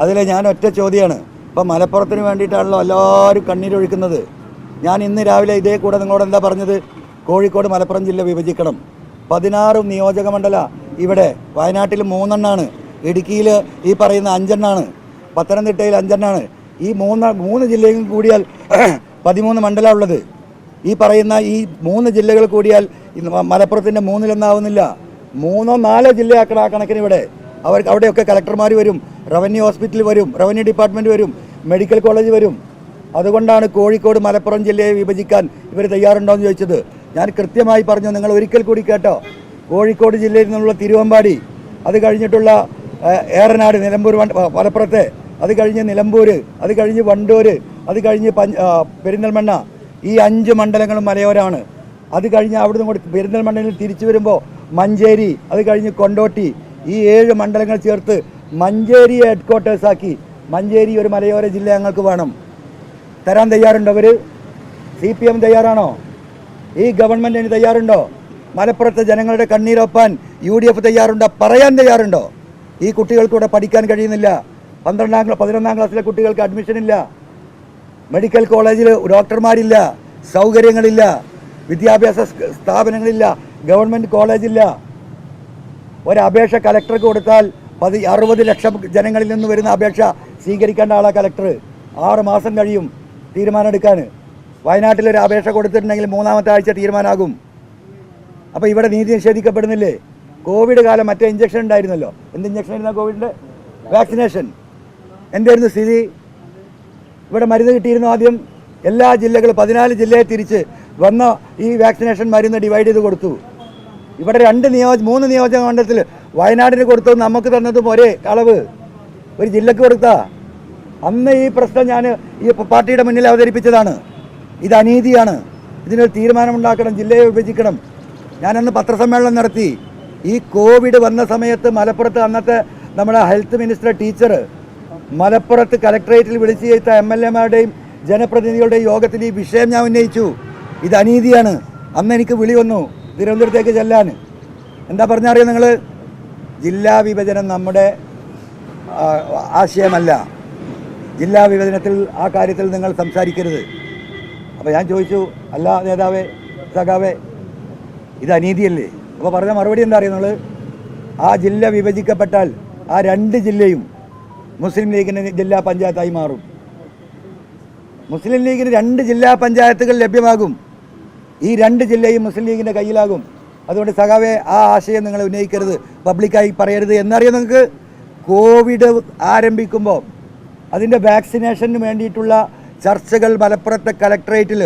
അതിൽ ഞാൻ ഒറ്റ ചോദ്യമാണ് ഇപ്പം മലപ്പുറത്തിന് വേണ്ടിയിട്ടാണല്ലോ എല്ലാവരും കണ്ണീരൊഴുക്കുന്നത് ഞാൻ ഇന്ന് രാവിലെ ഇതേ കൂടെ നിങ്ങളോട് എന്താ പറഞ്ഞത്? കോഴിക്കോട് മലപ്പുറം ജില്ല വിഭജിക്കണം. പതിനാറ് നിയോജക മണ്ഡല ഇവിടെ വയനാട്ടിൽ മൂന്നെണ്ണാണ്. ഇടുക്കിയിൽ ഈ പറയുന്ന അഞ്ചെണ്ണാണ്. പത്തനംതിട്ടയിൽ അഞ്ചെണ്ണാണ്. ഈ മൂന്ന് മൂന്ന് ജില്ലയിൽ കൂടിയാൽ പതിമൂന്ന് മണ്ഡലമാണ് ഉള്ളത്. ഈ പറയുന്ന ഈ മൂന്ന് ജില്ലകൾ കൂടിയാൽ മലപ്പുറത്തിന്റെ മൂന്നിലൊന്നാവുന്നില്ല. മൂന്നോ നാലോ ജില്ലയാക്കണം ആ കണക്കിന് ഇവിടെ. അവർ അവിടെയൊക്കെ കളക്ടർമാർ വരും റവന്യൂ ഹോസ്പിറ്റൽ വരും റവന്യൂ ഡിപ്പാർട്ട്മെന്റ് വരും മെഡിക്കൽ കോളേജ് വരും. അതുകൊണ്ടാണ് കോഴിക്കോട് മലപ്പുറം ജില്ലയെ വിഭജിക്കാൻ ഇവർ തയ്യാറുണ്ടോ എന്ന് ചോദിച്ചത്. ഞാൻ കൃത്യമായി പറഞ്ഞു നിങ്ങൾ ഒരിക്കൽ കൂടി കേട്ടോ. കോഴിക്കോട് ജില്ലയിൽ നിന്നുള്ള തിരുവമ്പാടി അത് കഴിഞ്ഞിട്ടുള്ള ഏറനാട് നിലമ്പൂർ മലപ്പുറത്തെ അത് കഴിഞ്ഞ് നിലമ്പൂർ അത് കഴിഞ്ഞ് വണ്ടൂർ അത് കഴിഞ്ഞ് പെരിന്തൽമണ്ണ ഈ അഞ്ച് മണ്ഡലങ്ങളും മലയോരാണ്. അത് കഴിഞ്ഞ് അവിടുന്ന് കൂടി പെരിന്തൽമണ്ണയിൽ തിരിച്ചു വരുമ്പോൾ മഞ്ചേരി അത് കഴിഞ്ഞ് കൊണ്ടോട്ടി ഈ ഏഴ് മണ്ഡലങ്ങൾ ചേർത്ത് മഞ്ചേരി ഹെഡ് ക്വാർട്ടേഴ്സാക്കി മഞ്ചേരി ഒരു മലയോര ജില്ല ഞങ്ങൾക്ക് വേണം. തരാൻ തയ്യാറുണ്ടോ അവർ സി പി എം തയ്യാറാണോ? ഈ ഗവൺമെന്റിന് തയ്യാറുണ്ടോ? മലപ്പുറത്തെ ജനങ്ങളുടെ കണ്ണീരൊപ്പാൻ യു ഡി എഫ് തയ്യാറുണ്ടോ? പറയാൻ തയ്യാറുണ്ടോ? ഈ കുട്ടികൾക്കൂടെ പഠിക്കാൻ കഴിയുന്നില്ല. പന്ത്രണ്ടാം ക്ലാസ് പതിനൊന്നാം ക്ലാസ്സിലെ കുട്ടികൾക്ക് അഡ്മിഷൻ ഇല്ല. മെഡിക്കൽ കോളേജിൽ ഡോക്ടർമാരില്ല. സൗകര്യങ്ങളില്ല. വിദ്യാഭ്യാസ സ്ഥാപനങ്ങളില്ല. ഗവൺമെന്റ് കോളേജില്ല ഒരപേക്ഷ കലക്ടർക്ക് കൊടുത്താൽ പതി അറുപത് ലക്ഷം ജനങ്ങളിൽ നിന്ന് വരുന്ന അപേക്ഷ സ്വീകരിക്കേണ്ട ആളാ കലക്ടർ ആറ് മാസം കഴിയും തീരുമാനമെടുക്കാൻ. വയനാട്ടിൽ ഒരു അപേക്ഷ കൊടുത്തിട്ടുണ്ടെങ്കിൽ മൂന്നാമത്തെ ആഴ്ച തീരുമാനമാകും. അപ്പോൾ ഇവിടെ നീതി നിഷേധിക്കപ്പെടുന്നില്ലേ? കോവിഡ് കാലം മറ്റേ ഇഞ്ചക്ഷൻ ഉണ്ടായിരുന്നല്ലോ. എന്ത് ഇഞ്ചക്ഷൻ ആയിരുന്നു കോവിഡിന്റെ വാക്സിനേഷൻ എന്തായിരുന്നു സ്ഥിതി? ഇവിടെ മരുന്ന് കിട്ടിയിരുന്നു ആദ്യം. എല്ലാ ജില്ലകളും പതിനാല് ജില്ലയെ തിരിച്ച് വന്ന ഈ വാക്സിനേഷൻ മരുന്ന് ഡിവൈഡ് ചെയ്ത് കൊടുത്തു. ഇവിടെ രണ്ട് നിയോജ മൂന്ന് നിയോജക മണ്ഡലത്തിൽ വയനാടിന് കൊടുത്തത് നമുക്ക് തന്നതും ഒരേ അളവ് ഒരു ജില്ലക്ക് കൊടുത്ത. അന്ന് ഈ പ്രശ്നം ഞാൻ ഈ പാർട്ടിയുടെ മുന്നിൽ അവതരിപ്പിച്ചതാണ്. ഇത് അനീതിയാണ്. ഇതിനൊരു തീരുമാനമുണ്ടാക്കണം ജില്ലയെ വിഭജിക്കണം. ഞാനന്ന് പത്രസമ്മേളനം നടത്തി. ഈ കോവിഡ് വന്ന സമയത്ത് മലപ്പുറത്ത് അന്നത്തെ നമ്മുടെ ഹെൽത്ത് മിനിസ്റ്റർ ടീച്ചർ മലപ്പുറത്ത് കലക്ടറേറ്റിൽ വിളിച്ചു ചെയ്ത എം ജനപ്രതിനിധികളുടെയും യോഗത്തിൽ ഈ വിഷയം ഞാൻ ഉന്നയിച്ചു. ഇത് അനീതിയാണ്. അന്ന് എനിക്ക് വിളി വന്നു. തിരുവനന്തപുരത്തേക്ക് ചെല്ലാൻ. എന്താ പറഞ്ഞറിയോ നിങ്ങൾ ജില്ലാ വിഭജനം നമ്മുടെ ആശയമല്ല. ജില്ലാ വിഭജനത്തിൽ ആ കാര്യത്തിൽ നിങ്ങൾ സംസാരിക്കരുത്. അപ്പോൾ ഞാൻ ചോദിച്ചു അല്ല നേതാവേ സഖാവേ ഇത് അനീതിയല്ലേ? അപ്പോൾ പറഞ്ഞ മറുപടി എന്താ അറിയാം നിങ്ങൾ ആ ജില്ല വിഭജിക്കപ്പെട്ടാൽ ആ രണ്ട് ജില്ലയും മുസ്ലിം ലീഗിന് ജില്ലാ പഞ്ചായത്തായി മാറും. മുസ്ലിം ലീഗിന് രണ്ട് ജില്ലാ പഞ്ചായത്തുകൾ ലഭ്യമാകും. ഈ രണ്ട് ജില്ലയും മുസ്ലിം ലീഗിന്റെ കയ്യിലാകും. അതുകൊണ്ട് സഖാവെ ആ ആശയം നിങ്ങൾ ഉന്നയിക്കരുത്. പബ്ലിക്കായി പറയരുത് എന്നറിയാം നിങ്ങൾക്ക്. കോവിഡ് ആരംഭിക്കുമ്പോൾ അതിന്റെ വാക്സിനേഷന് വേണ്ടിയിട്ടുള്ള ചർച്ചകൾ മലപ്പുറത്തെ കലക്ടറേറ്റിൽ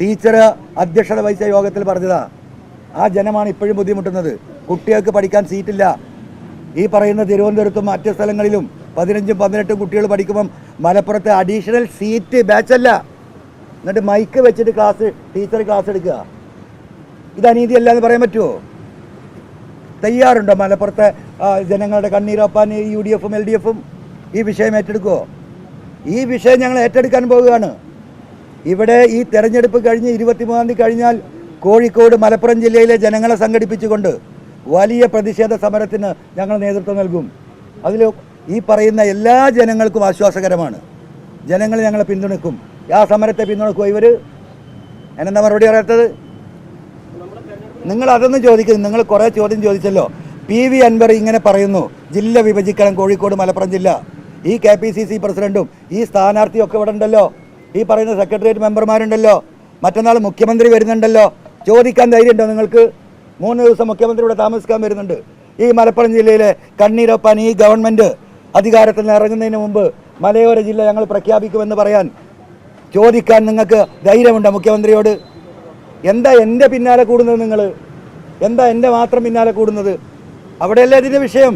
ടീച്ചർ അധ്യക്ഷത വഹിച്ച യോഗത്തിൽ പറഞ്ഞതാ. ആ ജനമാണ് ഇപ്പോഴും ബുദ്ധിമുട്ടുന്നത്. കുട്ടികൾക്ക് പഠിക്കാൻ സീറ്റില്ല. ഈ പറയുന്ന തിരുവനന്തപുരത്തും മറ്റ് സ്ഥലങ്ങളിലും പതിനഞ്ചും പതിനെട്ടും കുട്ടികൾ പഠിക്കുമ്പം മലപ്പുറത്ത് അഡീഷണൽ സീറ്റ് ബാച്ചല്ല. എന്നിട്ട് മൈക്ക് വെച്ചിട്ട് ക്ലാസ് ടീച്ചർ ക്ലാസ് എടുക്കുക. ഇത് അനീതിയല്ല എന്ന് പറയാൻ പറ്റുമോ തയ്യാറുണ്ടോ മലപ്പുറത്തെ ജനങ്ങളുടെ കണ്ണീരൊപ്പാൻ യു ഡി എഫും എൽ ഡി എഫും ഈ വിഷയം ഏറ്റെടുക്കുമോ ഈ വിഷയം ഞങ്ങൾ ഏറ്റെടുക്കാൻ പോവുകയാണ്. ഇവിടെ ഈ തെരഞ്ഞെടുപ്പ് കഴിഞ്ഞ് ഇരുപത്തിമൂന്നാം തീയതി കഴിഞ്ഞാൽ കോഴിക്കോട് മലപ്പുറം ജില്ലയിലെ ജനങ്ങളെ സംഘടിപ്പിച്ചുകൊണ്ട് വലിയ പ്രതിഷേധ സമരത്തിന് ഞങ്ങൾ നേതൃത്വം നൽകും. അതിൽ ഈ പറയുന്ന എല്ലാ ജനങ്ങൾക്കും ആശ്വാസകരമാണ്. ജനങ്ങൾ ഞങ്ങളെ പിന്തുണയ്ക്കും. ആ സമരത്തെ പിന്തുണക്കുക ഇവർ എന്നെന്താ മറുപടി പറയാത്തത്? നിങ്ങൾ അതൊന്നും ചോദിക്കുന്നു നിങ്ങൾ കുറേ ചോദ്യം ചോദിച്ചല്ലോ. പി വി അൻവർ ഇങ്ങനെ പറയുന്നു ജില്ല വിഭജിക്കണം കോഴിക്കോട് മലപ്പുറം ജില്ല. ഈ കെ പി സി സി പ്രസിഡന്റും ഈ സ്ഥാനാർത്ഥിയൊക്കെ ഇവിടെ ഉണ്ടല്ലോ. ഈ പറയുന്ന സെക്രട്ടേറിയറ്റ് മെമ്പർമാരുണ്ടല്ലോ. മറ്റന്നാൾ മുഖ്യമന്ത്രി വരുന്നുണ്ടല്ലോ. ചോദിക്കാൻ ധൈര്യമുണ്ടോ നിങ്ങൾക്ക്? മൂന്ന് ദിവസം മുഖ്യമന്ത്രി ഇവിടെ താമസിക്കാൻ വരുന്നുണ്ട്. ഈ മലപ്പുറം ജില്ലയിലെ കണ്ണീരൊപ്പാൻ ഈ ഗവൺമെന്റ് അധികാരത്തിൽ ഇറങ്ങുന്നതിന് മുമ്പ് മലയോര ജില്ല ഞങ്ങൾ പ്രഖ്യാപിക്കുമെന്ന് പറയാൻ ചോദിക്കാൻ നിങ്ങൾക്ക് ധൈര്യമുണ്ടോ മുഖ്യമന്ത്രിയോട്? എന്താ എന്റെ പിന്നാലെ കൂടുന്നത് നിങ്ങൾ? എന്താ എന്റെ മാത്രം പിന്നാലെ കൂടുന്നത്? അവിടെയല്ലേ ഇതിന്റെ വിഷയം?